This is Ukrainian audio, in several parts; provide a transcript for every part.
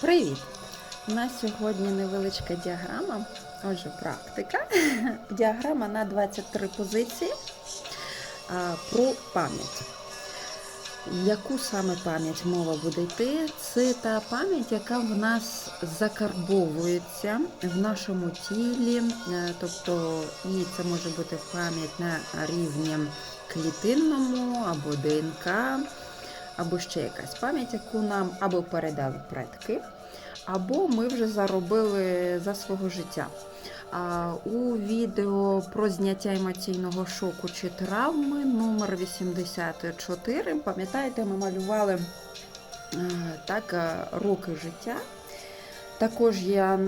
Привіт! У нас сьогодні невеличка діаграма, отже, практика. Діаграма на 23 позиції про пам'ять. Яку саме пам'ять мова буде йти? Це та пам'ять, яка в нас закарбовується в нашому тілі, е, тобто і це може бути пам'ять на рівні клітинному або ДНК, або ще якась пам'ять, яку нам або передали предки, або ми вже заробили за свого життя. А у відео про зняття емоційного шоку чи травми номер 84, пам'ятаєте, ми малювали е, так, е, роки життя. Також я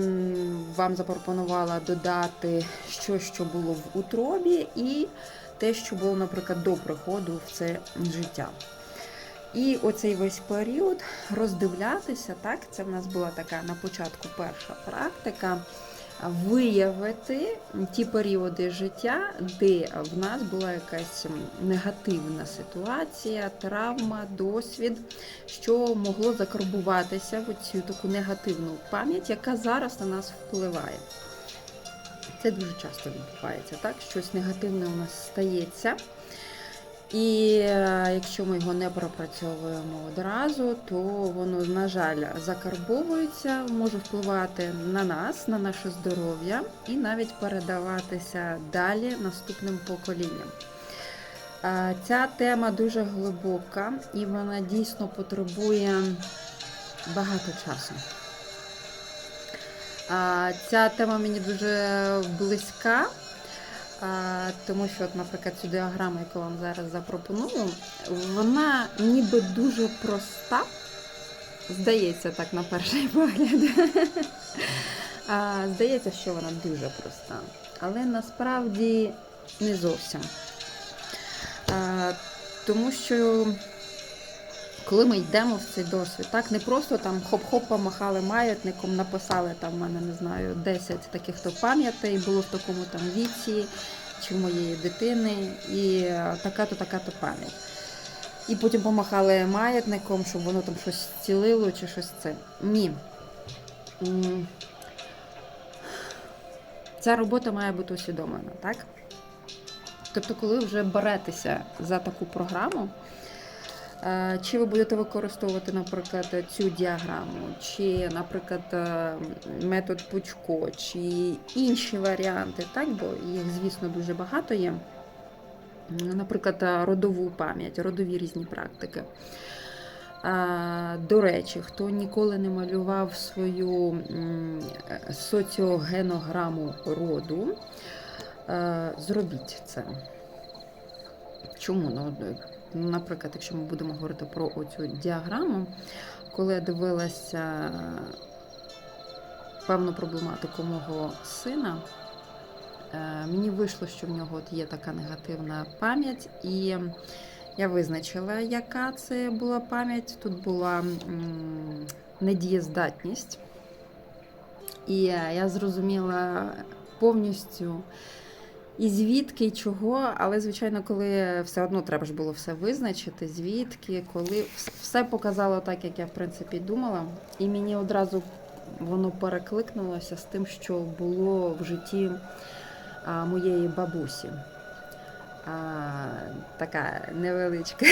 вам запропонувала додати щось, що було в утробі, і те, що було, наприклад, до приходу в це життя. І оцей весь період роздивлятися, так, це в нас була така на початку перша практика, виявити ті періоди життя, де в нас була якась негативна ситуація, травма, досвід, що могло закарбуватися в цю таку негативну пам'ять, яка зараз на нас впливає. Це дуже часто відбувається, так? Щось негативне у нас стається. І е, якщо ми його не пропрацьовуємо одразу, то воно, на жаль, закарбовується, може впливати на нас, на наше здоров'я і навіть передаватися далі наступним поколінням. Ця тема дуже глибока і вона дійсно потребує багато часу. Ця тема мені дуже близька. Тому що, от, наприклад, цю діаграму, яку вам зараз запропоную, вона ніби дуже проста. Здається, так на перший погляд. Здається, що вона дуже проста. Але насправді не зовсім. Тому що коли ми йдемо в цей досвід, так не просто там хоп-хоп помахали маятником, написали там в мене не знаю 10 таких то пам'ятей було в такому там віці чи моєї дитини, і така-то, така-то пам'ять. І потім помахали маятником, щоб воно там щось зцілило чи щось це. Ні. Ця робота має бути усвідомлена, так? Тобто, коли вже беретеся за таку програму, Е, Чи ви будете використовувати, наприклад, цю діаграму, чи, наприклад, е, метод Пучко, чи інші варіанти, так? бо їх, звісно, дуже багато є. Наприклад, е, родову пам'ять, родові різні практики. Е, До речі, хто ніколи не малював свою соціогенограму роду, е, зробіть це. Чому? Ну, наприклад, якщо ми будемо говорити про оцю діаграму, коли я дивилася певну проблематику мого сина, е, мені вийшло, що в нього от є така негативна пам'ять, і я визначила, яка це була пам'ять. Тут була недієздатність. І я зрозуміла повністю. І звідки, і чого, але, звичайно, коли все одно треба ж було все визначити, звідки, коли все показало так, як я в принципі думала, і мені одразу воно перекликнулося з тим, що було в житті моєї бабусі. А, така невеличка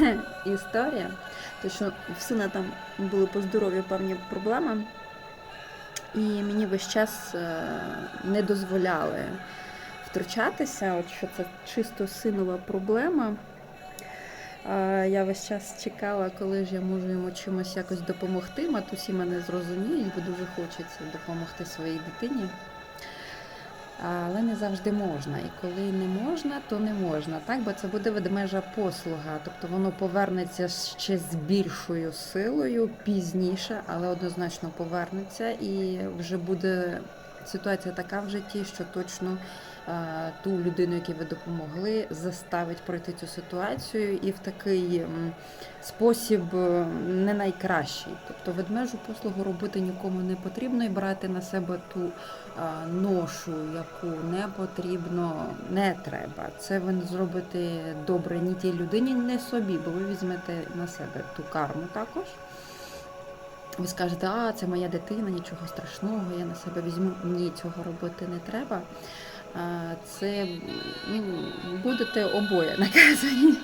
історія. Тому що в сина там були по здоров'ю певні проблеми, і мені весь час е, не дозволяли втручатися, от що це чисто синова проблема. Я весь час чекала, коли ж я можу йому чимось якось допомогти. Матусі мене зрозуміють, бо дуже хочеться допомогти своїй дитині. Але не завжди можна. І коли не можна, то не можна, так? бо це буде ведмежа послуга. Тобто воно повернеться ще з більшою силою пізніше, але однозначно повернеться і вже буде ситуація така в житті, що точно ту людину, якій ви допомогли, заставить пройти цю ситуацію і в такий спосіб е, не найкращий. Тобто ведмежу послугу робити нікому не потрібно і брати на себе ту е, ношу, яку не потрібно, не треба. Це ви не зробите добре ні тій людині, ні собі, бо ви візьмете на себе ту карму також. ви скажете, а це моя дитина, нічого страшного, я на себе візьму. Ні, цього робити не треба. Це ну, будете обоє наказані.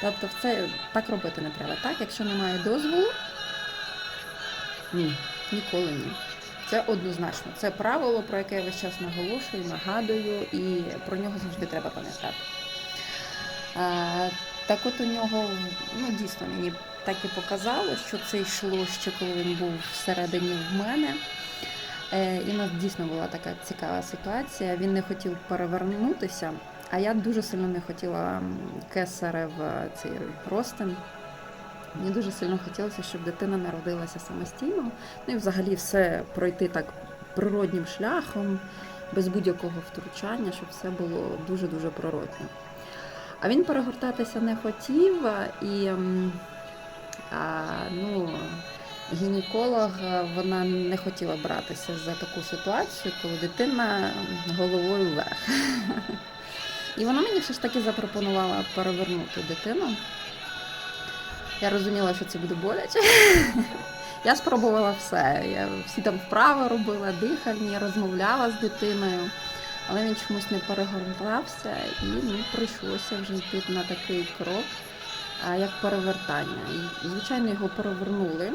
Тобто це так робити не треба. Так, якщо немає дозволу, ні, ніколи ні. Це однозначно. Це правило, про яке я весь час наголошую, нагадую, і про нього завжди треба пам'ятати. Так от у нього, ну дійсно, мені так і показало, що це йшло ще коли він був всередині в мене. Е, І у нас дійсно була така цікава ситуація. Він не хотів перевернутися, а я дуже сильно не хотіла м, кесарев е, цей ростин. Мені дуже сильно хотілося, щоб дитина народилася самостійно. Ну і взагалі все пройти так природнім шляхом, без будь-якого втручання, щоб все було дуже-дуже природньо. А він перегортатися не хотів, і а, ну, гінеколог вона не хотіла братися за таку ситуацію, коли дитина головою вверх. І вона мені все ж таки запропонувала перевернути дитину. Я розуміла, що це буде боляче. Я спробувала все. Я всі там вправи робила, дихальні, розмовляла з дитиною, але він чомусь не перегортався і ну, прийшлося вже йти на такий крок, як перевертання. Звичайно, його перевернули.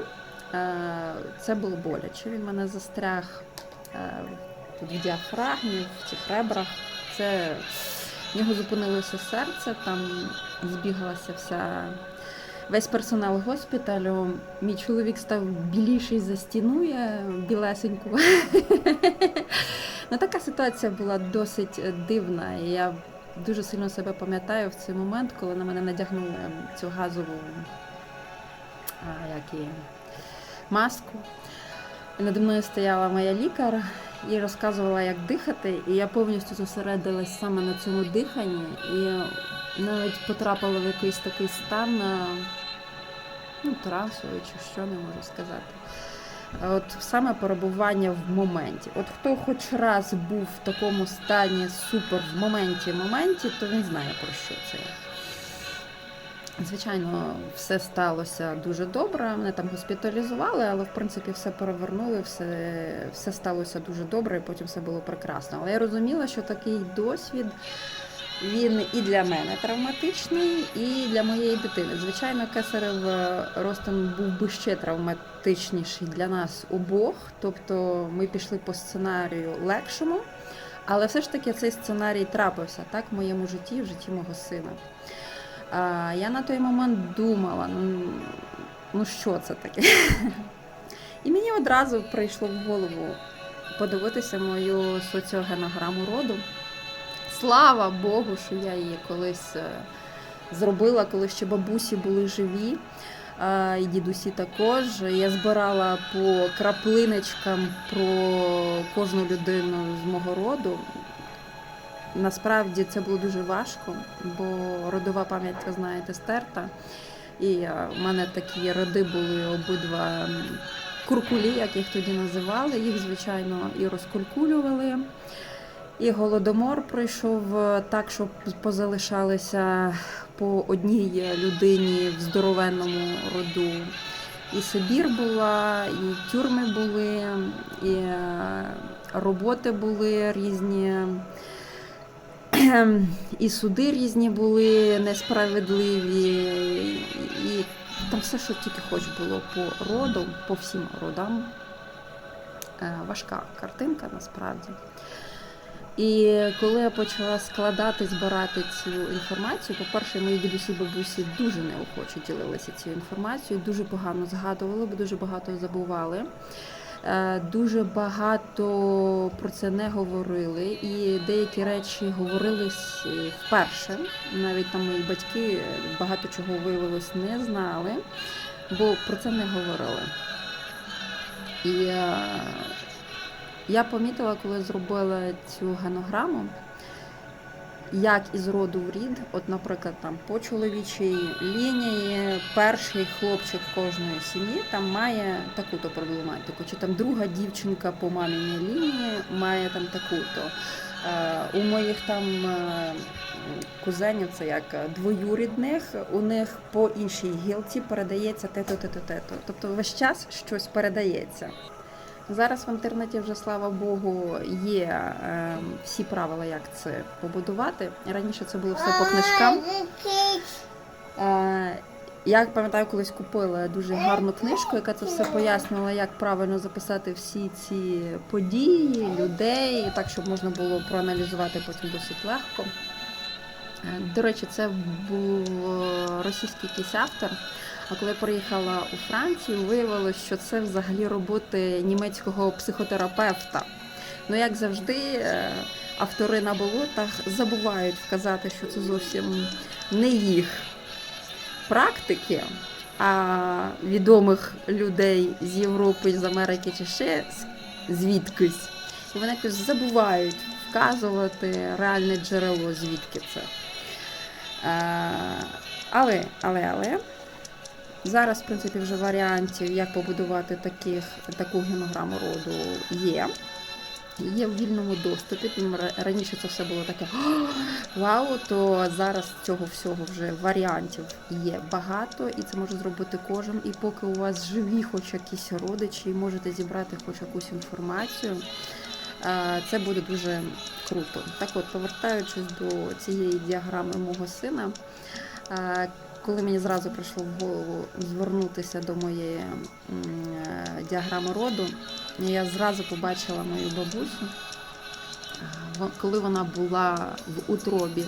Е, Це було боляче. Він мене застряг е, в діафрагмі, в цих ребрах. Це в нього зупинилося серце, там збігалася вся весь персонал госпіталю. Мій чоловік став біліший за стіну, я білесеньку. ну, така ситуація була досить дивна. І я дуже сильно себе пам'ятаю в цей момент, коли на мене надягнули цю газову а, як її, маску. І наді мною стояла моя лікар і розказувала, як дихати. І я повністю зосередилась саме на цьому диханні. І навіть потрапила в якийсь такий стан а, ну, трансовий чи що, не можу сказати. От саме перебування в моменті. От хто хоч раз був в такому стані супер в моменті моменті, то він знає про що це. Звичайно, все сталося дуже добре. Мене там госпіталізували, але в принципі все перевернули, все, все сталося дуже добре, і потім все було прекрасно. Але я розуміла, що такий досвід він і для мене травматичний, і для моєї дитини. Звичайно, кесарев е, Ростин був би ще травматичніший для нас обох. Тобто ми пішли по сценарію легшому, але все ж таки цей сценарій трапився так в моєму житті, в житті мого сина. Я на той момент думала, ну, ну що це таке? І мені одразу прийшло в голову подивитися мою соціогенограму роду. Слава Богу, що я її колись е, зробила, коли ще бабусі були живі. е, І дідусі також. Я збирала по краплиночкам про кожну людину з мого роду. Насправді це було дуже важко, бо родова пам'ять, ви знаєте, стерта. І е, в мене такі роди були обидва куркулі, як їх тоді називали. Їх, звичайно, і розкуркулювали. І голодомор пройшов е, так, що позалишалися по одній людині в здоровенному роду. І Сибір була, і тюрми були, і е, роботи були різні, і суди різні були несправедливі, і там все, що тільки хоч було по роду, по всім родам. Е, Важка картинка насправді. І коли я почала складати, збирати цю інформацію, по-перше, мої дідусі бабусі дуже неохоче ділилися цією інформацією, дуже погано згадували, бо дуже багато забували. Е, Дуже багато про це не говорили, і деякі речі говорились е, вперше. Навіть там мої батьки багато чого виявилось не знали, бо про це не говорили. І е, я помітила, коли зробила цю генограму, як із роду в рід, от, наприклад, там по чоловічій лінії перший хлопчик кожної сім'ї там має таку-то проблематику, чи там друга дівчинка по маміній лінії має там таку-то. Е, У моїх там е, кузенів, це як двоюрідних, у них по іншій гілці передається те-то, те-то, те-то. Тобто весь час щось передається. Зараз в інтернеті вже, слава Богу, є е, всі правила, як це побудувати. Раніше це було все по книжкам. Е, я пам'ятаю, колись купила дуже гарну книжку, яка це все пояснила, як правильно записати всі ці події, людей, так, щоб можна було проаналізувати потім досить легко. Е, До речі, це був е, російський якийсь автор. А коли приїхала у Францію, виявилось, що це взагалі роботи німецького психотерапевта. Ну, як завжди, е, автори на болотах забувають вказати, що це зовсім не їх практики, а відомих людей з Європи, з Америки чи ще звідкись. І вони якось забувають вказувати реальне джерело, звідки це. Е, Але, але, але. Зараз, в принципі, вже варіантів, як побудувати таких, таку генограму роду є. Є в вільному доступі. Раніше це все було таке вау, то зараз цього всього вже варіантів є багато, і це може зробити кожен. І поки у вас живі хоч якісь родичі, і можете зібрати хоч якусь інформацію, це буде дуже круто. Так от, повертаючись до цієї діаграми мого сина, коли мені зразу прийшло в голову звернутися до моєї е, діаграми роду, я зразу побачила мою бабусю. Коли вона була в утробі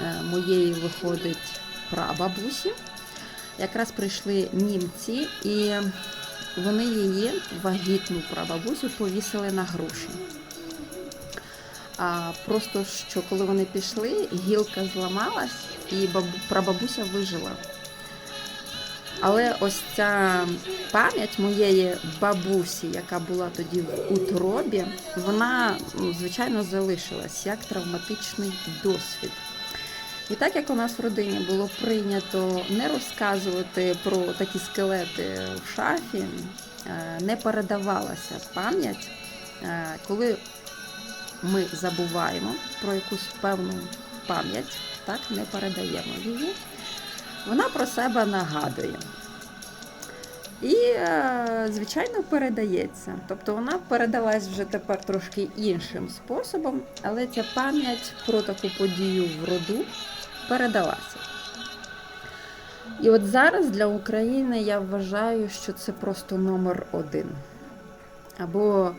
е, моєї виходить прабабусі, якраз прийшли німці, і вони її вагітну прабабусю повісили на груші. А просто що коли вони пішли, гілка зламалась і бабу, прабабуся вижила. Але ось ця пам'ять моєї бабусі, яка була тоді в утробі, вона, звичайно, залишилась як травматичний досвід. І так як у нас в родині було прийнято не розказувати про такі скелети в шафі, е, не передавалася пам'ять, е, коли ми забуваємо про якусь певну пам'ять, так не передаємо її, вона про себе нагадує. І, е, звичайно, передається. Тобто вона передалась вже тепер трошки іншим способом, але ця пам'ять про таку подію в роду передалася. І от зараз для України я вважаю, що це просто номер один. Або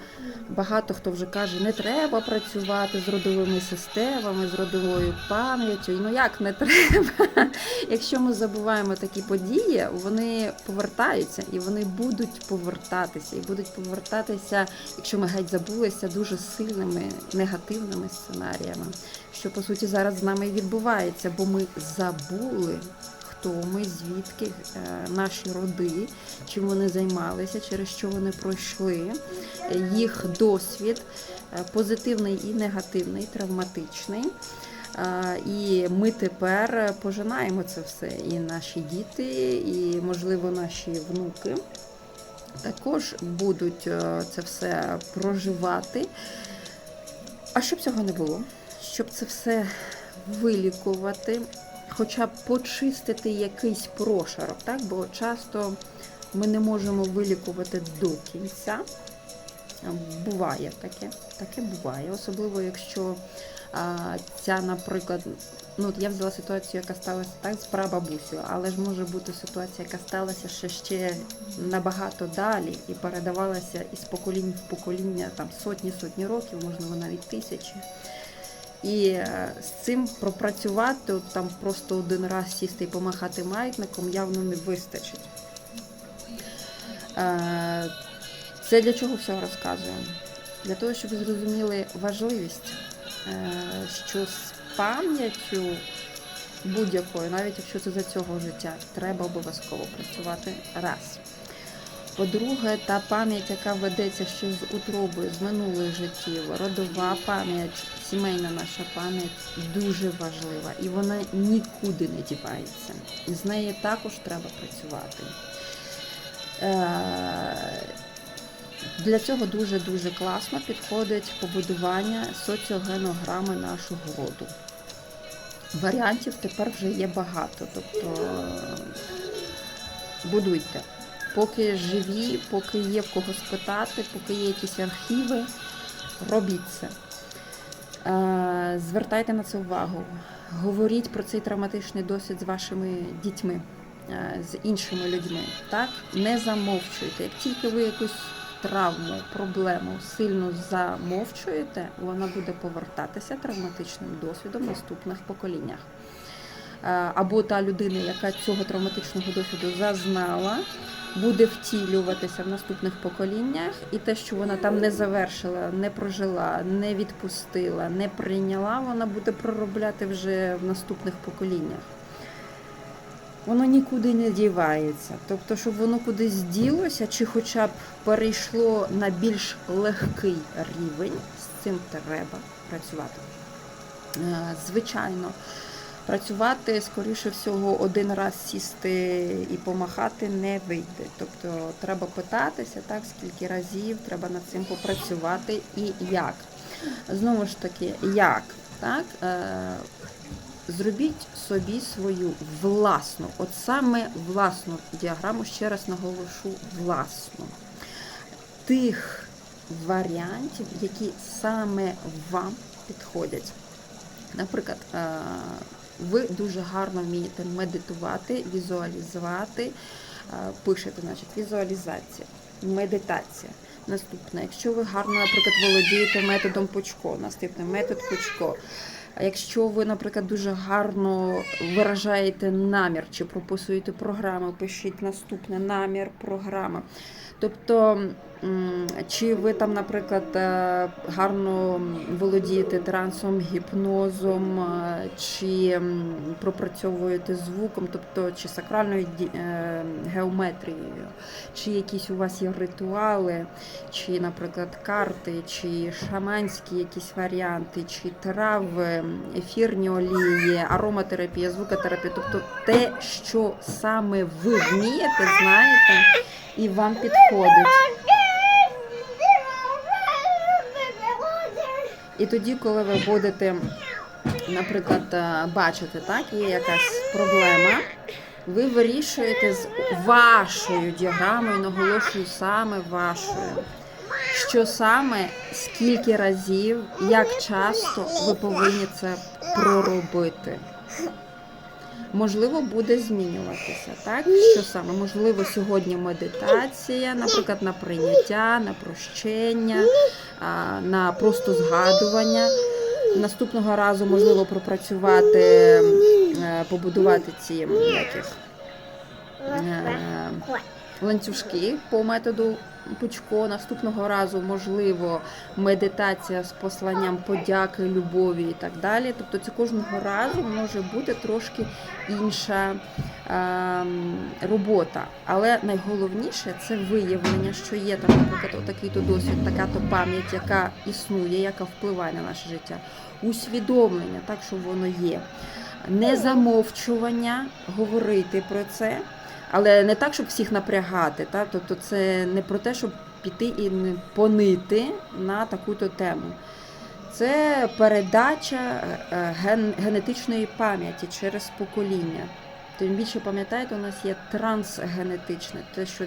багато хто вже каже, не треба працювати з родовими системами, з родовою пам'яттю. Ну як не треба? Якщо ми забуваємо такі події, вони повертаються і вони будуть повертатися, і будуть повертатися, якщо ми геть забулися, дуже сильними негативними сценаріями, що по суті зараз з нами і відбувається, бо ми забули. Хто ми, звідки е, наші роди, чим вони займалися, через що вони пройшли, їх досвід е, позитивний і негативний, травматичний. Е, І ми тепер пожинаємо це все. І наші діти, і, можливо, наші внуки також будуть це все проживати. А щоб цього не було, щоб це все вилікувати, хоча б почистити якийсь прошарок, так? бо часто ми не можемо вилікувати до кінця. Буває таке, таке буває, особливо якщо а, ця, наприклад, ну я взяла ситуацію, яка сталася так з прабабусею, але ж може бути ситуація, яка сталася ще ще набагато далі і передавалася із поколінь в покоління там сотні сотні років, можливо, навіть тисячі. І е, з цим пропрацювати от там просто один раз сісти і помахати маятником явно не вистачить. Е, Це для чого все розказуємо? Для того, щоб ви зрозуміли важливість, е, що з пам'яттю будь-якою, навіть якщо це за цього життя, треба обов'язково працювати раз. По-друге, та пам'ять, яка ведеться ще з утроби, з минулих життів, родова пам'ять, сімейна наша пам'ять дуже важлива і вона нікуди не дівається. З нею також треба працювати. Е, Для цього дуже-дуже класно підходить побудування соціогенограми нашого роду. Варіантів тепер вже є багато. Тобто е, будуйте. Поки живі, поки є в кого спитати, поки є якісь архіви, робіть це. Е, Звертайте на це увагу. Говоріть про цей травматичний досвід з вашими дітьми, е, з іншими людьми. Так? Не замовчуйте. Як тільки ви якусь травму, проблему сильно замовчуєте, вона буде повертатися травматичним досвідом в наступних поколіннях. Е, Або та людина, яка цього травматичного досвіду зазнала, буде втілюватися в наступних поколіннях, і те, що вона там не завершила, не прожила, не відпустила, не прийняла, вона буде проробляти вже в наступних поколіннях. Воно нікуди не дівається. Тобто, щоб воно кудись ділося, чи хоча б перейшло на більш легкий рівень, з цим треба працювати. Е, Звичайно, працювати, скоріше всього, один раз сісти і помахати не вийде. Тобто треба питатися, так, скільки разів треба над цим попрацювати і як. Знову ж таки, як? Так? Е, Зробіть собі свою власну, от саме власну діаграму, ще раз наголошу, власну. Тих варіантів, які саме вам підходять. Наприклад, е, ви дуже гарно вмієте медитувати, візуалізувати, е, пишете, значить, візуалізація, медитація. Наступне, якщо ви гарно, наприклад, володієте методом Пучко, наступний метод Пучко. А якщо ви, наприклад, дуже гарно виражаєте намір чи прописуєте програму, пишіть наступне намір програми. Тобто, чи ви там, наприклад, е, гарно володієте трансом, гіпнозом, е, чи пропрацьовуєте звуком, тобто чи сакральною е, геометрією, чи якісь у вас є ритуали, чи, наприклад, карти, чи шаманські якісь варіанти, чи трави, ефірні олії, ароматерапія, звукотерапія, тобто те, що саме ви вмієте, знаєте, і вам підходить. І тоді, коли ви будете, наприклад, е, бачити, так, є якась проблема, ви вирішуєте з вашою діаграмою, наголошую саме вашою. Що саме, скільки разів, як часто ви повинні це проробити. Можливо, буде змінюватися, так? Що саме? Можливо, сьогодні медитація, наприклад, на прийняття, на прощення, на просто згадування. Наступного разу можливо пропрацювати, е, побудувати ці м, як їх, е, ланцюжки по методу Пучко. Наступного разу, можливо, медитація з посланням подяки, любові і так далі. Тобто це кожного разу може бути трошки інша ем, робота. Але найголовніше це виявлення, що є там, наприклад, отакий-то досвід, така то пам'ять, яка існує, яка впливає на наше життя. Усвідомлення, так що воно є. Не замовчування, говорити про це. Але не так, щоб всіх напрягати. Та? Тобто це не про те, щоб піти і не понити на таку-то тему. Це передача е, ген, генетичної пам'яті через покоління. Тим більше пам'ятаєте, у нас є трансгенетичне, те, що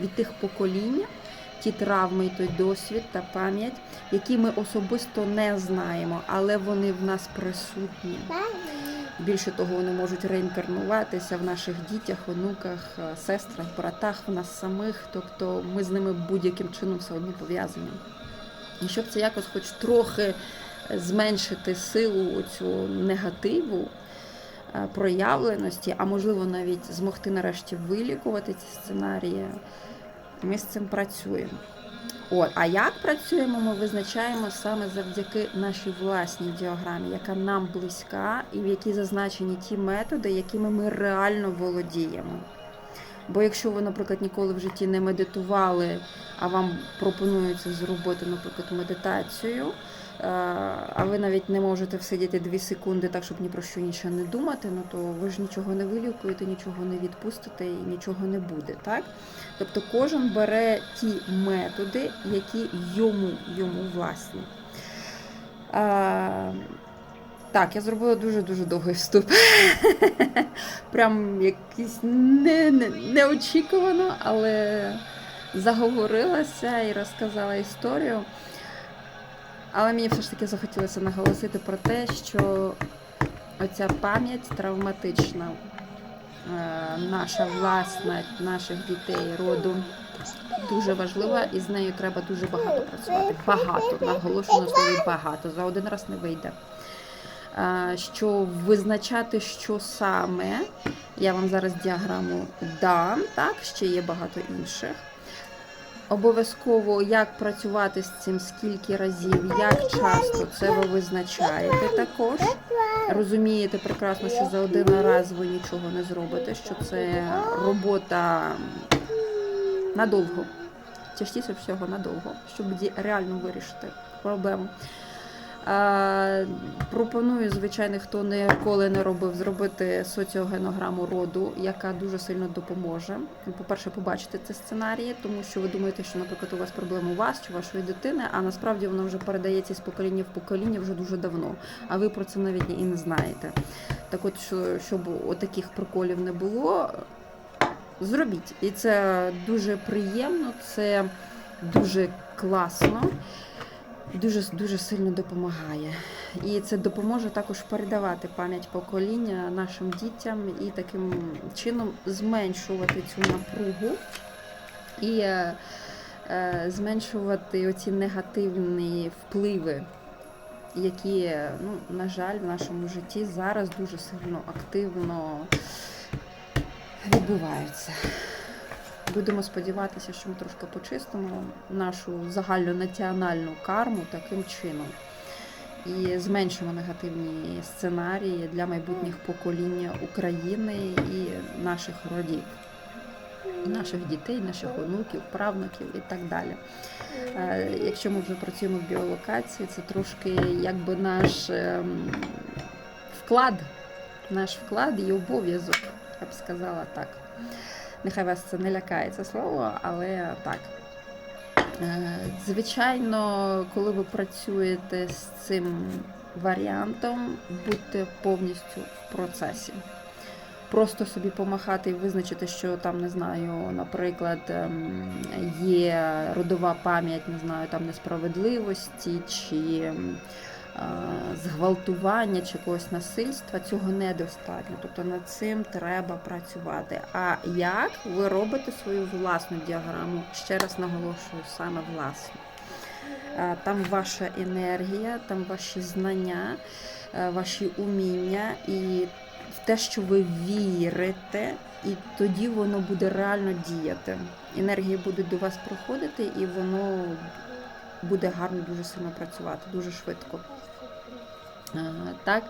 від тих поколінь, ті травми, той досвід та пам'ять, які ми особисто не знаємо, але вони в нас присутні. Більше того, вони можуть реінкарнуватися в наших дітях, онуках, е, сестрах, братах, в нас самих. Тобто ми з ними будь-яким чином все одно пов'язані. І щоб це якось хоч трохи зменшити силу цю негативу, е, проявленості, а можливо навіть змогти нарешті вилікувати ці сценарії, ми з цим працюємо. От, а як працюємо, ми визначаємо саме завдяки нашій власній діаграмі, яка нам близька, і в якій зазначені ті методи, якими ми реально володіємо. Бо якщо ви, наприклад, ніколи в житті не медитували, а вам пропонується зробити, наприклад, медитацію, а ви навіть не можете всидіти 2 секунди так, щоб ні про що нічого не думати, ну то ви ж нічого не вилікуєте, нічого не відпустите і нічого не буде. так? Тобто кожен бере ті методи, які йому, йому власні. А, так, я зробила дуже-дуже довгий вступ. Прям якийсь не, не, неочікувано, але заговорилася і розказала історію. Але мені все ж таки захотілося наголосити про те, що оця пам'ять травматична, е, наша власна, наших дітей, роду дуже важлива, і з нею треба дуже багато працювати. Багато, наголошую на слові багато. За один раз не вийде. Е, Що визначати, що саме, я вам зараз діаграму дам, так, ще є багато інших. Обов'язково як працювати з цим, скільки разів, як часто це ви визначаєте також. Розумієте прекрасно, що за один раз ви нічого не зробите, що це робота надовго, частіше всього надовго, щоб реально вирішити проблему. Пропоную, звичайно, хто ніколи не робив, зробити соціогенограму роду, яка дуже сильно допоможе. По-перше, побачити ці сценарії, тому що ви думаєте, що, наприклад, у вас проблема у вас чи вашої дитини, а насправді воно вже передається з покоління в покоління вже дуже давно. А ви про це навіть і не знаєте. Так от, що- щоб отаких приколів не було, зробіть. І це дуже приємно, це дуже класно дуже дуже сильно допомагає. І це допоможе також передавати пам'ять покоління нашим дітям і таким чином зменшувати цю напругу і е, е, зменшувати оці негативні впливи, які, ну, на жаль, в нашому житті зараз дуже сильно активно відбуваються. Будемо сподіватися, що ми трошки почистимо нашу загальну національну карму таким чином і зменшимо негативні сценарії для майбутніх поколінь України і наших родів, наших дітей, наших онуків, правнуків і так далі. Е, Якщо ми вже працюємо в біолокації, це трошки якби наш ем, вклад, наш вклад і обов'язок, я б сказала так. Нехай вас це не лякає це слово, але так. Е, Звичайно, коли ви працюєте з цим варіантом, будьте повністю в процесі. Просто собі помахати і визначити, що там, не знаю, наприклад, ем, є родова пам'ять, не знаю, там несправедливості чи ем, зґвалтування чи якогось насильства, цього недостатньо. Тобто над цим треба працювати. А як ви робите свою власну діаграму? Ще раз наголошую, саме власну. Е, Там ваша енергія, там ваші знання, е, ваші уміння і в те, що ви вірите, і тоді воно буде реально діяти. Енергії будуть до вас приходити, і воно буде гарно дуже сильно працювати, дуже швидко. Е, Так.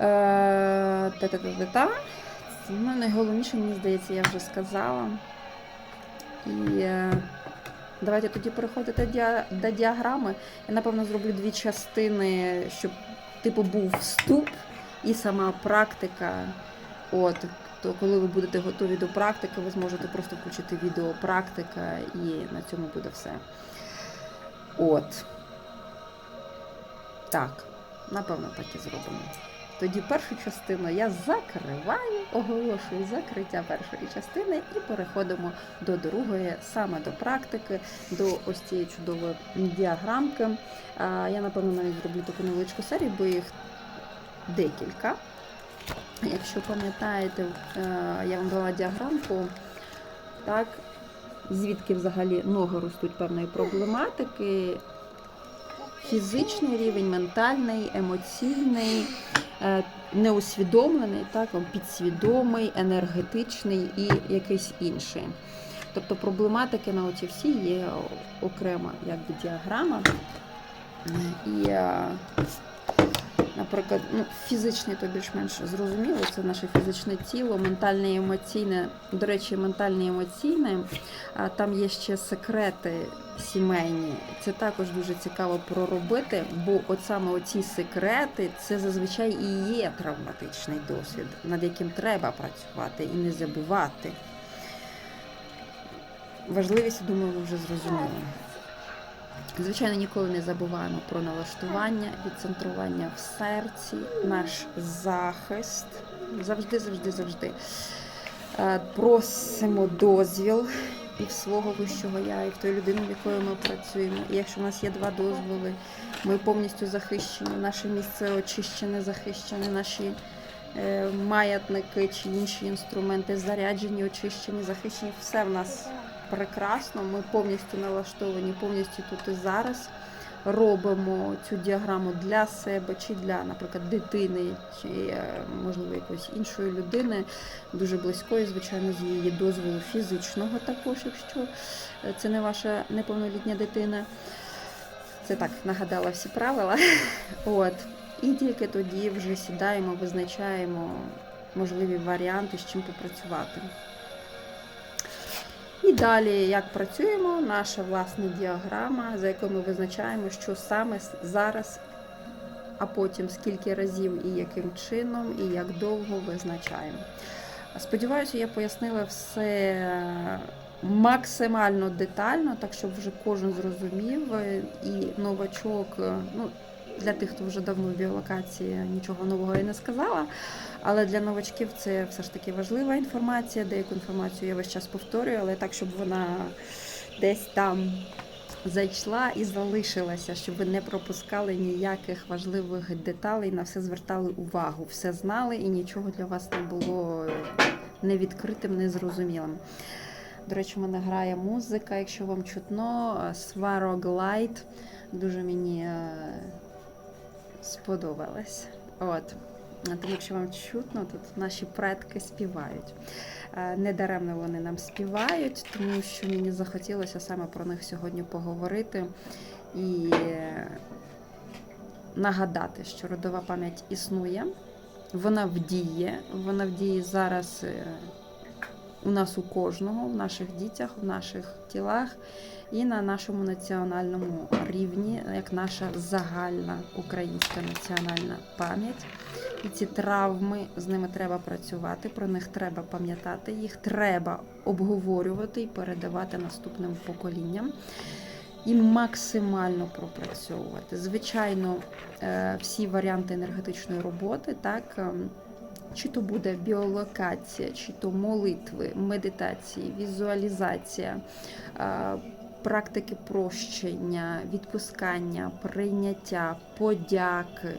Е, Та-та-та-та-та. Ну, найголовніше, мені здається, я вже сказала. І е, давайте тоді переходити до діаграми. Я, напевно, зроблю дві частини, щоб типу був вступ і сама практика. От, то коли ви будете готові до практики, ви зможете просто включити відео практика і на цьому буде все. От. Так, напевно, так і зробимо. Тоді першу частину я закриваю, оголошую закриття першої частини і переходимо до другої, саме до практики, до ось цієї чудової діаграмки. Я, напевно, навіть зроблю таку невеличку серію, бо їх декілька. Якщо пам'ятаєте, е, я вам дала діаграмку, так, звідки взагалі ноги ростуть певної проблематики, фізичний рівень, ментальний, емоційний, е, неусвідомлений, так, підсвідомий, енергетичний і якийсь інший. Тобто проблематики на оці всі є окрема якби, діаграма. І е, наприклад, ну, фізичний, то більш-менш зрозуміло, це наше фізичне тіло, ментальне і емоційне. До речі, ментальне і емоційне. А там є ще секрети сімейні. Це також дуже цікаво проробити, бо от саме оці секрети це зазвичай і є травматичний досвід, над яким треба працювати і не забувати. Важливість, думаю, ви вже зрозуміли. Звичайно, ніколи не забуваємо про налаштування, відцентрування в серці, наш захист. Завжди, завжди, завжди. Е, Просимо дозвіл і в свого вищого я, і в тої людини, в якою ми працюємо. І якщо в нас є два дозволи, ми повністю захищені, наше місце очищене, захищене, наші е, маятники чи інші інструменти заряджені, очищені, захищені. Все в нас прекрасно. Ми повністю налаштовані, повністю тут і зараз. Робимо цю діаграму для себе чи для, наприклад, дитини, чи е, можливо якоїсь іншої людини, дуже близької, звичайно, з її дозволу фізичного також, якщо е, це не ваша неповнолітня дитина. Це так нагадала всі правила. От. І тільки тоді вже сідаємо, визначаємо можливі варіанти, з чим попрацювати. І далі, як працюємо, наша власна діаграма, за якою ми визначаємо, що саме зараз, а потім скільки разів і яким чином, і як довго визначаємо. Сподіваюся, я пояснила все максимально детально, так щоб вже кожен зрозумів. е, І новачок, е, ну, для тих, хто вже давно в біолокації, нічого нового я не сказала. Але для новачків це все ж таки важлива інформація. Деяку інформацію я весь час повторюю, але так, щоб вона десь там зайшла і залишилася, щоб ви не пропускали ніяких важливих деталей, на все звертали увагу, все знали і нічого для вас не було невідкритим, незрозумілим. До речі, в мене грає музика, якщо вам чутно, Свароглайд. Дуже мені сподобалось. От. Тому якщо вам чутно, тут наші предки співають. Е, Недаремно вони нам співають, тому що мені захотілося саме про них сьогодні поговорити і нагадати, що родова пам'ять існує, вона в дії, вона в дії зараз е, у нас у кожного, в наших дітях, в наших тілах і на нашому національному рівні, як наша загальна українська національна пам'ять. І ці травми з ними треба працювати, про них треба пам'ятати, їх треба обговорювати і передавати наступним поколінням. І максимально пропрацьовувати. Звичайно, е, всі варіанти енергетичної роботи, так, ем, чи то буде біолокація, чи то молитви, медитації, візуалізація, практики прощення, відпускання, прийняття, подяки.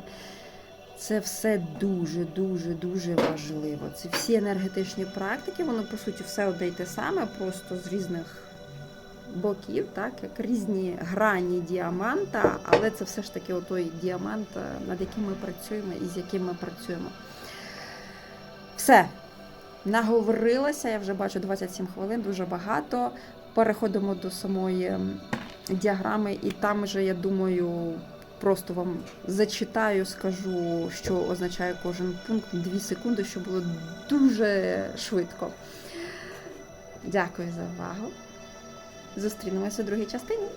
Це все дуже, дуже, дуже важливо. Це всі енергетичні практики, воно по суті все одне й те саме, просто з різних боків, так, як різні грані діаманта, але це все ж таки отой діамант, над яким ми працюємо і з яким ми працюємо. Все. Наговорилася, я вже бачу 27 хвилин, дуже багато. Переходимо до самої діаграми, і там вже, я думаю, просто вам зачитаю, скажу, що означає кожен пункт. Дві секунди, щоб було дуже швидко. Дякую за увагу. Зустрінемося у другій частині.